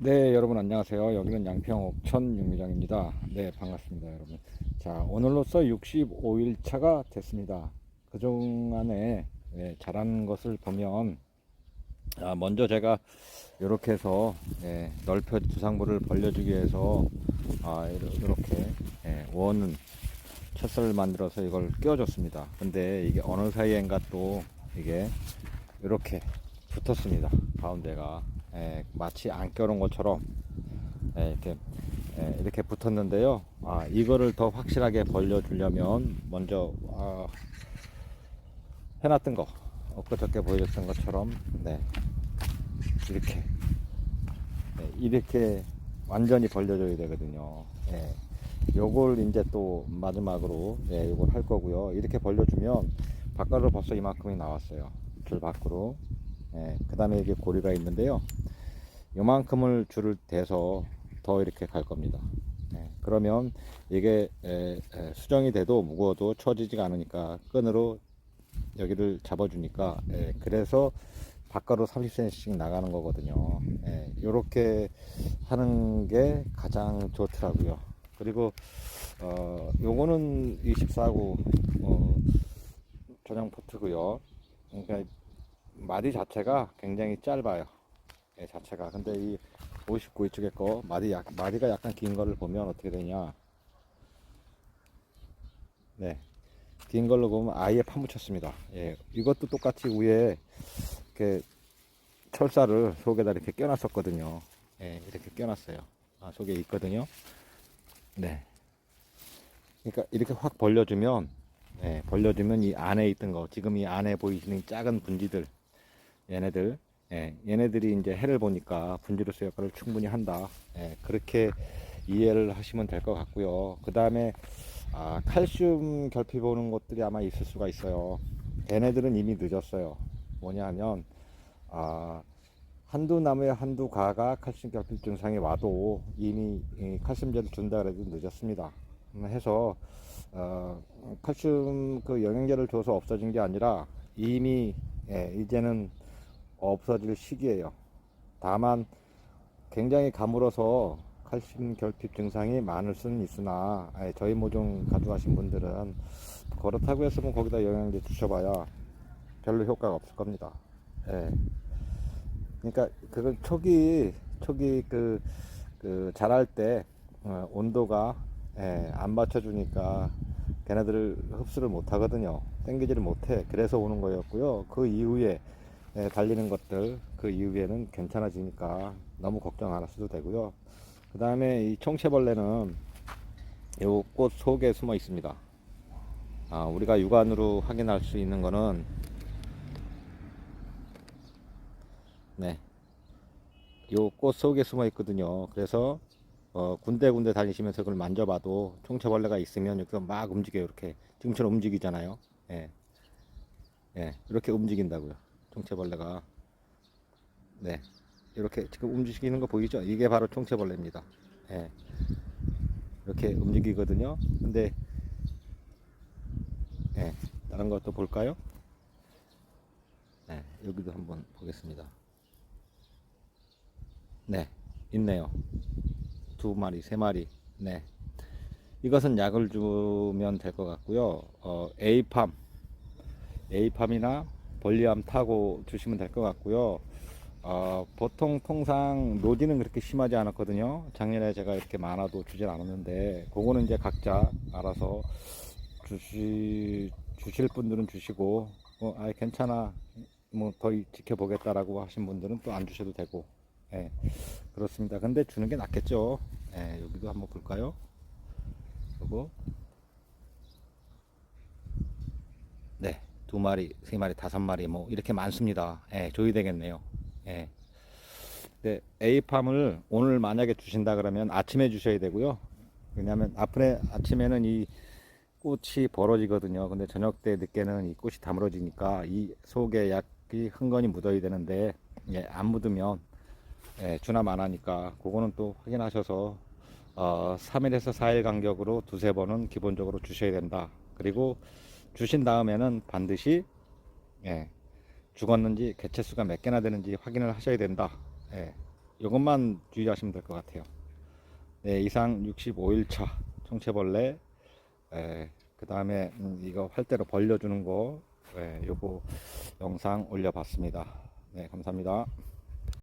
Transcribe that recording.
네, 여러분 안녕하세요. 여기는 양평 옥천 육미장입니다. 네, 반갑습니다, 여러분. 자, 오늘로써 65일 차가 됐습니다. 그동안에 네, 자란 것을 보면 아, 먼저 제가 이렇게 해서 예, 넓혀 두상부를 벌려주기 위해서 아, 이렇게 예, 원 철사를 만들어서 이걸 끼워줬습니다. 근데 이게 어느 사이엔가 또 이게 이렇게 붙었습니다. 가운데가 예, 마치 안 껴놓은 것처럼 예, 이렇게 예, 이렇게 붙었는데요. 아, 이거를 더 확실하게 벌려주려면 먼저 아, 해놨던 거 엊그저께 보여줬던 것처럼 네, 이렇게 네, 이렇게 완전히 벌려줘야 되거든요. 예. 요걸 이제 또 마지막으로 예, 요걸 할 거고요. 이렇게 벌려주면 바깥으로 벌써 이만큼이 나왔어요. 줄 밖으로. 예, 그 다음에 이게 고리가 있는데요. 요만큼을 줄을 대서 더 이렇게 갈 겁니다. 예, 그러면 이게 에, 에, 수정이 돼도 무거워도 처지지가 않으니까 끈으로 여기를 잡아주니까 예, 그래서 바깥으로 30cm씩 나가는 거거든요. 예, 요렇게 하는 게 가장 좋더라고요. 그리고 어 요거는 24구 어, 전용 포트고요. 그러니까 마디 자체가 굉장히 짧아요. 예, 자체가. 근데 이 59 이쪽에 거 마디 약, 마디가 약간 긴 거를 보면 어떻게 되냐? 네. 긴 걸로 보면 아예 파묻혔습니다. 예. 이것도 똑같이 위에 이렇게 철사를 속에다 이렇게 껴놨었거든요. 예, 이렇게 껴놨어요. 아, 속에 있거든요. 네. 그러니까 이렇게 확 벌려주면, 예, 벌려주면 이 안에 있던 거, 지금 이 안에 보이시는 작은 분지들, 얘네들, 예, 얘네들이 이제 해를 보니까 분지로서 역할을 충분히 한다. 예, 그렇게 이해를 하시면 될 것 같고요. 그 다음에 아, 칼슘 결핍 오는 것들이 아마 있을 수가 있어요. 얘네들은 이미 늦었어요. 뭐냐 하면, 아, 한두 나무에 한두 가가 칼슘 결핍 증상이 와도 이미 이 칼슘제를 준다 그래도 늦었습니다. 음, 해서, 어, 칼슘 그 영양제를 줘서 없어진 게 아니라 이미, 예, 이제는 없어질 시기예요. 다만 굉장히 가물어서 칼슘 결핍 증상이 많을 수는 있으나 예, 저희 모종 가져가신 분들은 그렇다고 해서 뭐 거기다 영양제 주셔봐야 별로 효과가 없을 겁니다. 예. 그러니까 그걸 초기 초기 그, 그 자랄 때 어, 온도가 예, 안 맞춰주니까 걔네들을 흡수를 못 하거든요. 땡기지를 못해. 그래서 오는 거였고요. 그 이후에 예, 달리는 것들 그 이후에는 괜찮아지니까 너무 걱정 안 하셔도 되고요. 그 다음에 이 총체벌레는 요 꽃 속에 숨어 있습니다. 아, 우리가 육안으로 확인할 수 있는 거는 네. 요 꽃 속에 숨어 있거든요. 그래서 어, 군데군데 다니시면서 그걸 만져봐도 총체벌레가 있으면 여기서 막 움직여요. 이렇게 지금처럼 움직이잖아요. 예. 예. 이렇게 움직인다고요. 총체벌레가 네 이렇게 지금 움직이는 거 보이죠? 이게 바로 총체벌레입니다. 예. 이렇게 움직이거든요. 근데 예. 다른 것도 볼까요? 네, 여기도 한번 보겠습니다. 네, 있네요. 두 마리, 세 마리. 네. 이것은 약을 주면 될 것 같고요. 어, 에이팜, 에이팜이나 볼리암 타고 주시면 될 것 같고요. 어, 보통 통상 노지는 그렇게 심하지 않았거든요. 작년에 제가 이렇게 많아도 주진 않았는데, 그거는 이제 각자 알아서 주시, 주실 분들은 주시고, 어, 아, 괜찮아. 뭐 더 지켜보겠다라고 하신 분들은 또 안 주셔도 되고, 예, 그렇습니다. 근데 주는 게 낫겠죠. 예, 여기도 한번 볼까요? 네, 두 마리, 세 마리, 다섯 마리, 뭐, 이렇게 많습니다. 예, 줘야 되겠네요. 예. 네, A팜을 오늘 만약에 주신다 그러면 아침에 주셔야 되고요. 왜냐하면 앞에 아침에는 이 꽃이 벌어지거든요. 근데 저녁 때 늦게는 이 꽃이 다물어지니까 이 속에 약이 흥건히 묻어야 되는데 예, 안 묻으면 예, 주나 마나니까 그거는 또 확인하셔서 어, 3일에서 4일 간격으로 두세 번은 기본적으로 주셔야 된다. 그리고 주신 다음에는 반드시 예, 죽었는지 개체수가 몇 개나 되는지 확인을 하셔야 된다. 예, 이것만 주의하시면 될 것 같아요. 네, 이상 65일차 청채벌레, 그 다음에 이거 활대로 벌려주는 거, 예, 요거 영상 올려봤습니다. 네, 감사합니다.